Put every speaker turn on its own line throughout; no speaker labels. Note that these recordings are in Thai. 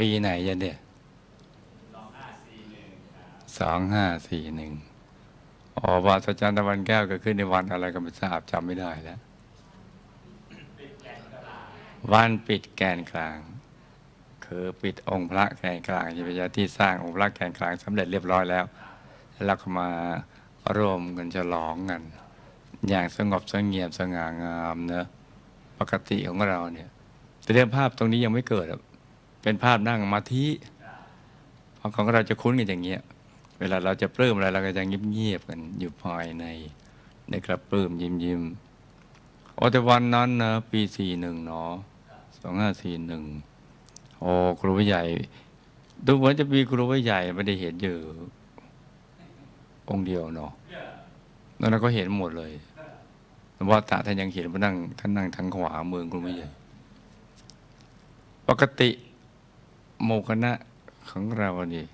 ปีไหนยันเนี่ยสองห้าสี่หนึ่งอ๋อวัดจันทร์ตะวันแก้วเก็ขึ้นในวันอะไรก็ไม่ทราบจำไม่ได้แล้ว วันปิดแกนกลาง คือปิดองค์พระแกนกลางที่พระที่สร้างองค์พระแกนกลางสำเร็จเรียบร้อยแล้วแล้วก็มาร่วมกันฉลองกัน อย่างสงบสงเงียบสง่างามเนอะปกติของเราเนี่ยแต่เรื่องภาพตรงนี้ยังไม่เกิดอะ เป็นภาพนั่งสมาธิเพราะของเราจะคุ้นกันอย่างเงี้ย เวลาเราจะปลื้มอะไรเราก็จะเงียบๆกันอยู่ภายในในกระปลื้มยิ้มยิ้มๆโอ้แต่วันนั้นนะปีสี่หนึ่งเนาะสองห้าสี่หนึ่งโอ้ครูผู้ใหญ่ ดูเหมือนจะมีครูผู้ใหญ่ไม่ได้เห็นอยู่องค์เดียวเนาะแล้วเราก็เห็นหมดเลยแต่ว่าตาท่านยังเห็นว่านั่งท่านนั่งทางขวามือครูผู้ใหญ่ ปกติ โมคณะของเรานี่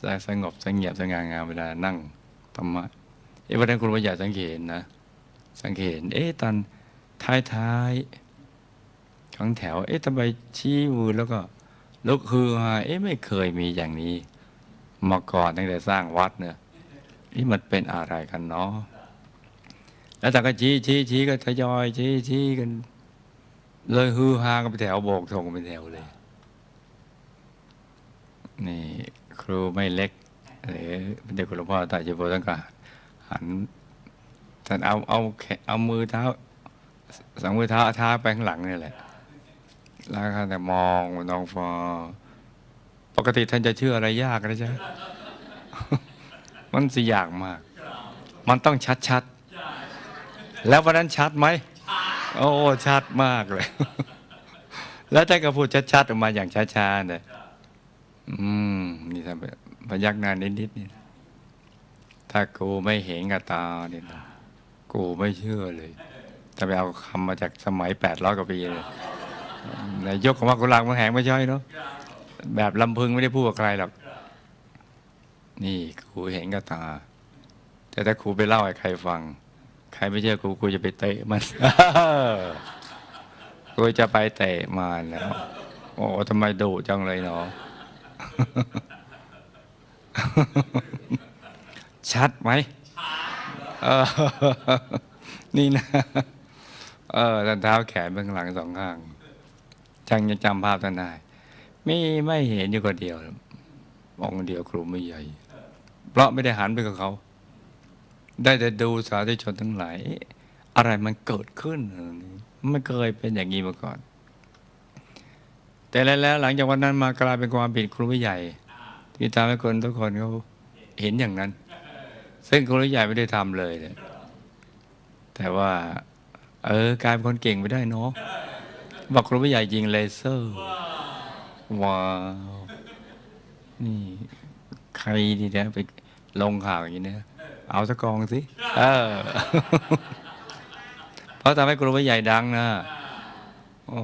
จะสงบสงเงียบสง่างามเวลานั่งธรรมะเอวันนั้นคุณว่าอยาสังเกตนะ สังเกตเอ๊ะตอนท้ายท้ายของแถว เอ๊ะทำไมชี้มือแล้วก็ลุกฮือฮาเอ๊ะไม่เคยมีอย่างนี้มาก่อนตั้งแต่สร้างวัดเนี่ยนี่มันเป็นอะไรกันเนาะแล้วแต่ก็ชี้ชี้ชี้ก็ทยอยชี้ชี้กัน เลยฮือฮากันไปแถวโบกธงเป็นแถวเลย นี่ครูไม่เล็ก หรือเด็กหลวงพ่อตาจิโบตั้งกาหันท่านเอาเอาแขนเอามือเท้าสองมือเท้าเท้าไปข้างหลังนี่แหละ แล้วก็แต่มองน้องฟอปกติท่านจะเชื่ออะไรยากนะจ๊ะมันสิยากมาก มันต้องชัดชัดแล้ววันนั้นชัดไหม โอ้ ชัดมากเลย แล้วท่านก็พูดชัดๆออกมาอย่างช้าๆเนี่ย อืม นี่ทำพยักหน้านิดๆนี่ถ้ากูไม่เห็นกับตาเนี่ยกูไม่เชื่อเลยถ้าไปเอาคำมาจากสมัยแปดร้อยกว่าปีเลยนายยกของว่ากุหลาบมันแหงไม่ใช่เนาะแบบลำพึงไม่ได้พูดกับใครหรอก นี่ครูเห็นกับตา แต่ถ้าครูไปเล่าให้ใครฟัง ใครไม่เชื่อครูครูจะไปเตะมันครูจะไปเตะมันแล้วโอ้ทำไมดุจังเลยเนาะ ชัดไหมนี่นะ เออท่านเท้าแขนเบื้องหลังสองข้างจังยังจำภาพท่านได้ไม่ไม่เห็นอยู่คนเดียวองค์เดียวครูไม่ใหญ่ เพราะไม่ได้หันไปกับเขา ได้แต่ดูสาธุชนทั้งหลาย อะอะไรมันเกิดขึ้น ไม่เคยเป็นอย่างนี้มาก่อน แต่แล้วหลังจากวันนั้นมากลายเป็นความผิดครูผู้ใหญ่ ที่ทำให้คนทุกคนเขาเห็นอย่างนั้น ซึ่งครูผู้ใหญ่ไม่ได้ทำเลยเนี่ยแต่ว่า เออกลายเป็นคนเก่งไปได้เนาะบอกครูผู้ใหญ่ยิงเลเซอร์ว้าวนี่ใครดีนะไปลงข่าวอย่างนี้เนี่ยเอาสักกองสิ เออ เพราะทำให้ครูผู้ใหญ่ดังนะ โอ้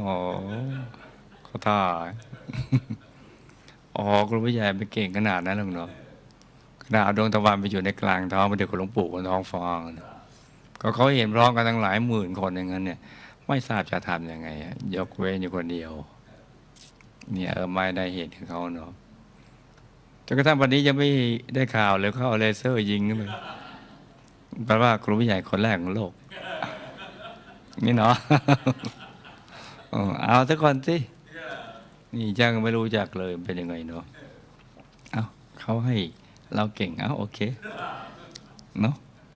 ท่า อ๋อครูผู้ใหญ่ไปเก่งขนาดนั้นหรอกเนาะขนาดเอาดวงตะวันไปอยู่ในกลางท้องไปเดี๋ยวกับหลวงปู่บนท้องฟองก็เขาเห็นพร้อมกันตั้งหลายหมื่นคนอย่างนั้นเนี่ย ไม่ทราบจะทำยังไงยกเว้นอยู่คนเดียว เนี่ยเออไม่ได้เห็นของเขาเนาะจนกระทั่งวันนี้ยังไม่ได้ข่าวเลยเขาเอาเลเซอร์ยิงขึ้นไปแปลว่าครูผู้ใหญ่คนแรกของโลกนี่เนาะเอาสักคนสิ นี่จ้างไม่รู้จักเลยเป็นยังไงเนาะเอาเขาให้เราเก่งเอาโอเค เนาะ